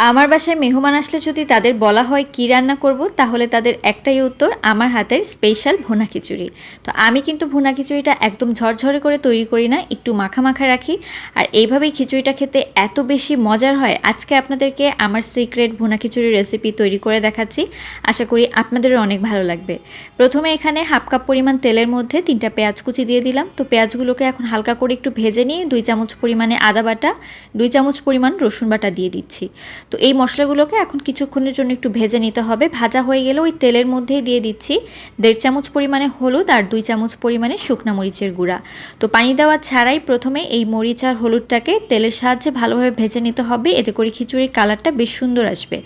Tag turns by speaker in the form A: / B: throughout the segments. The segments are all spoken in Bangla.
A: আমার বাসায় মেহমান আসলে যদি তাদের বলা হয় কী রান্না করব, তাহলে তাদের একটাই উত্তর, আমার হাতের স্পেশাল ভুনা খিচুড়ি। তো আমি কিন্তু ভুনা খিচুড়িটা একদম ঝরঝরে করে তৈরি করি না, একটু মাখা মাখা রাখি। আর এইভাবেই খিচুড়িটা খেতে এত বেশি মজার হয়, আজকে আপনাদেরকে আমার সিক্রেট ভুনা খিচুড়ির রেসিপি তৈরি করে দেখাচ্ছি। আশা করি আপনাদেরও অনেক ভালো লাগবে। প্রথমে এখানে হাফ কাপ পরিমাণ তেলের মধ্যে তিনটা পেঁয়াজ কুচি দিয়ে দিলাম। তো পেঁয়াজগুলোকে এখন হালকা করে একটু ভেজে নিয়ে দুই চামচ পরিমাণে আদা বাটা, দুই চামচ পরিমাণ রসুন বাটা দিয়ে দিচ্ছি। তো এই মশলাগুলোকে এখন কিছুক্ষণের জন্য একটু ভেজে নিতে হবে। ভাজা হয়ে গেলে ওই তেলের মধ্যেই দিয়ে দিচ্ছি দেড় চামচ পরিমাণে হলুদ আর দুই চামচ পরিমাণে শুকনা মরিচের গুঁড়া। তো পানি দেওয়া ছাড়াই প্রথমে এই মরিচ আর হলুদটাকে তেলের সাহায্যে ভালোভাবে ভেজে নিতে হবে। এতে করে খিচুড়ির কালারটা বেশ সুন্দর আসবে।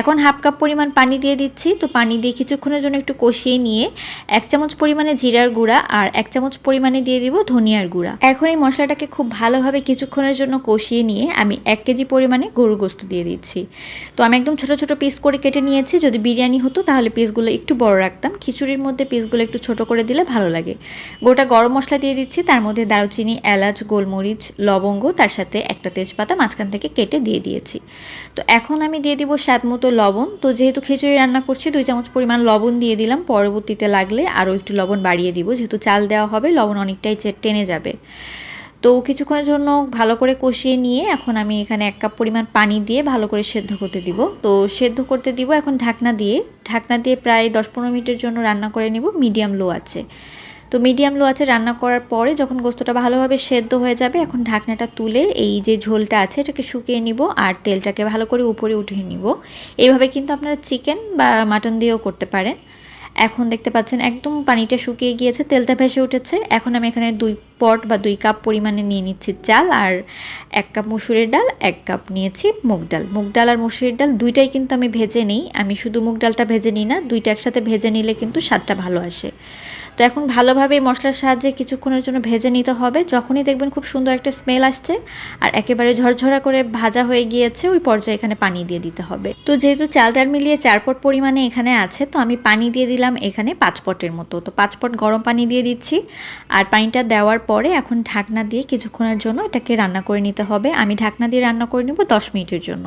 A: এখন হাফ কাপ পরিমাণ পানি দিয়ে দিচ্ছি। তো পানি দিয়ে কিছুক্ষণের জন্য একটু কষিয়ে নিয়ে এক চামচ পরিমাণে জিরার গুঁড়া আর এক চামচ পরিমাণে দিয়ে দিব ধনিয়ার গুঁড়া। এখন এই মশলাটাকে খুব ভালোভাবে কিছুক্ষণের জন্য কষিয়ে নিয়ে আমি এক কেজি পরিমাণে গরু গোস্ত দিয়ে দিচ্ছি। তো আমি একদম ছোট ছোট পিস করে কেটে নিয়েছি। যদি বিরিয়ানি হতো তাহলে পিসগুলো একটু বড় রাখতাম। খিচুড়ির মধ্যে পিসগুলো একটু ছোট করে দিলে ভালো লাগে। গোটা গরম মশলা দিয়ে দিচ্ছি। তার মধ্যে দারুচিনি, এলাচ, গোলমরিচ, লবঙ্গ, তার সাথে একটা তেজপাতা মাঝখান থেকে কেটে দিয়ে দিয়েছি। তো এখন আমি দিয়ে দিব স্বাদ মতো লবণ। তো যেহেতু খিচুড়ি রান্না করছি, দুই চামচ পরিমাণ লবণ দিয়ে দিলাম। পরবর্তীতে লাগলে আরও একটু লবণ বাড়িয়ে দিব। যেহেতু চাল দেওয়া হবে, লবণ অনেকটাই টেনে যাবে। তো কিছুক্ষণের জন্য ভালো করে কষিয়ে নিয়ে এখন আমি এখানে এক কাপ পরিমাণ পানি দিয়ে ভালো করে সেদ্ধ করতে দিব। তো সেদ্ধ করতে দিব এখন ঢাকনা দিয়ে। ঢাকনা দিয়ে প্রায় দশ পনেরো মিনিটের জন্য রান্না করে নিব, মিডিয়াম লো আছে। তো মিডিয়াম লো আছে রান্না করার পরে যখন গোস্তটা ভালোভাবে সেদ্ধ হয়ে যাবে এখন ঢাকনাটা তুলে এই যে ঝোলটা আছে এটাকে শুকিয়ে নিব আর তেলটাকে ভালো করে উপরে উঠিয়ে নিব। এইভাবে কিন্তু আপনারা চিকেন বা মাটন দিয়েও করতে পারেন। এখন দেখতে পাচ্ছেন একদম পানিটা শুকিয়ে গিয়েছে, তেলটা ভেসে উঠেছে। এখন আমি এখানে দুই পট বা দুই কাপ পরিমাণে নিয়ে নিচ্ছি চাল আর এক কাপ মুসুরের ডাল, এক কাপ নিয়েছি মুগ ডাল। মুগ ডাল আর মুসুরের ডাল দুইটাই কিন্তু আমি ভেজে নিই। আমি শুধু মুগ ডালটা ভেজে নিই না, দুইটা একসাথে ভেজে নিলে কিন্তু স্বাদটা ভালো আসে। তো এখন ভালোভাবে মশলার সাহায্যে কিছুক্ষণের জন্য ভেজে নিতে হবে। যখনই দেখবেন খুব সুন্দর একটা স্মেল আসছে আর একেবারে ঝরঝরা করে ভাজা হয়ে গিয়েছে, ওই পর্যায়ে এখানে পানি দিয়ে দিতে হবে। তো যেহেতু চাল ডাল মিলিয়ে চার পট পরিমাণে এখানে আছে, তো আমি পানি দিয়ে দিলাম এখানে পাঁচ পটের মতো। তো পাঁচ পট গরম পানি দিয়ে দিচ্ছি আর পানিটা দেওয়ার পরে এখন ঢাকনা দিয়ে কিছুক্ষণের জন্য এটাকে রান্না করে নিতে হবে। আমি ঢাকনা দিয়ে রান্না করে নেব দশ মিনিটের জন্য।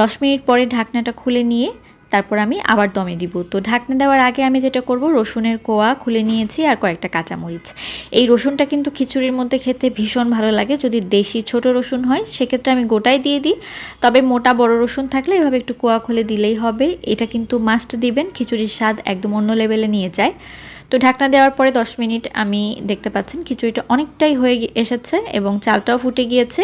A: দশ মিনিট পরে ঢাকনাটা খুলে নিয়ে তারপর আমি আবার দমে দিব। তো ঢাকনা দেওয়ার আগে আমি যেটা করব, রসুনের কোয়া খুলে নিয়েছি আর কয়েকটা কাঁচামরিচ। এই রসুনটা কিন্তু খিচুড়ির মধ্যে খেতে ভীষণ ভালো লাগে। যদি দেশি ছোট রসুন হয়, সেক্ষেত্রে আমি গোটাই দিয়ে দিই। তবে মোটা বড় রসুন থাকলে এভাবে একটু কোয়া খুলে দিলেই হবে। এটা কিন্তু মাস্ট দিবেন। খিচুড়ির স্বাদ একদম অন্য লেভেলে নিয়ে যায়। তো ঢাকনা দেওয়ার পরে 10 মিনিট আমি দেখতে পাচ্ছেন খিচুড়িটা অনেকটাই হয়ে এসেছে এবং চালটাও ফুটে গিয়েছে।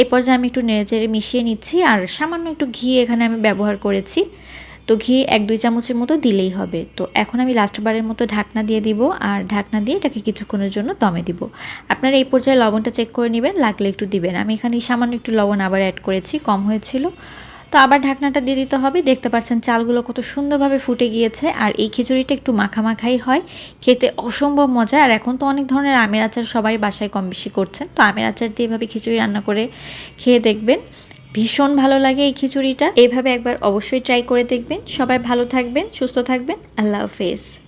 A: এই পর্যায়ে আমি একটু নেড়েচেড়ে মিশিয়ে নিচ্ছি আর সামান্য একটু ঘি এখানে আমি ব্যবহার করেছি। তো ঘি এক, দুই চামচের মতো দিলেই হবে। তো এখন আমি লাস্টবারের মতো ঢাকনা দিয়ে দিব আর ঢাকনা দিয়ে এটাকে কিছুক্ষণের জন্য দমে দিব। আপনারা এই পর্যায়ে লবণটা চেক করে নেবেন, লাগলে একটু দিবেন। আমি এখানে সামান্য একটু লবণ আবার অ্যাড করেছি, কম হয়েছিল। তো আবার ঢাকনাটা দিয়ে দিতে হবে। দেখতে পাচ্ছেন চালগুলো কত সুন্দরভাবে ফুটে গিয়েছে আর এই খিচুড়িটা একটু মাখামাখাই হয়। খেতে অসম্ভব মজা। আর এখন তো অনেক ধরনের আমের আচার সবাই বাসায় কম বেশি করছেন। তো আমের আচার দিয়ে এভাবে খিচুড়ি রান্না করে খেয়ে দেখবেন। ভীষণ ভালো লাগে এই খিচুড়িটা। এভাবে একবার অবশ্যই ট্রাই করে দেখবেন। সবাই ভালো থাকবেন, সুস্থ থাকবেন। আল্লাহ হাফেজ।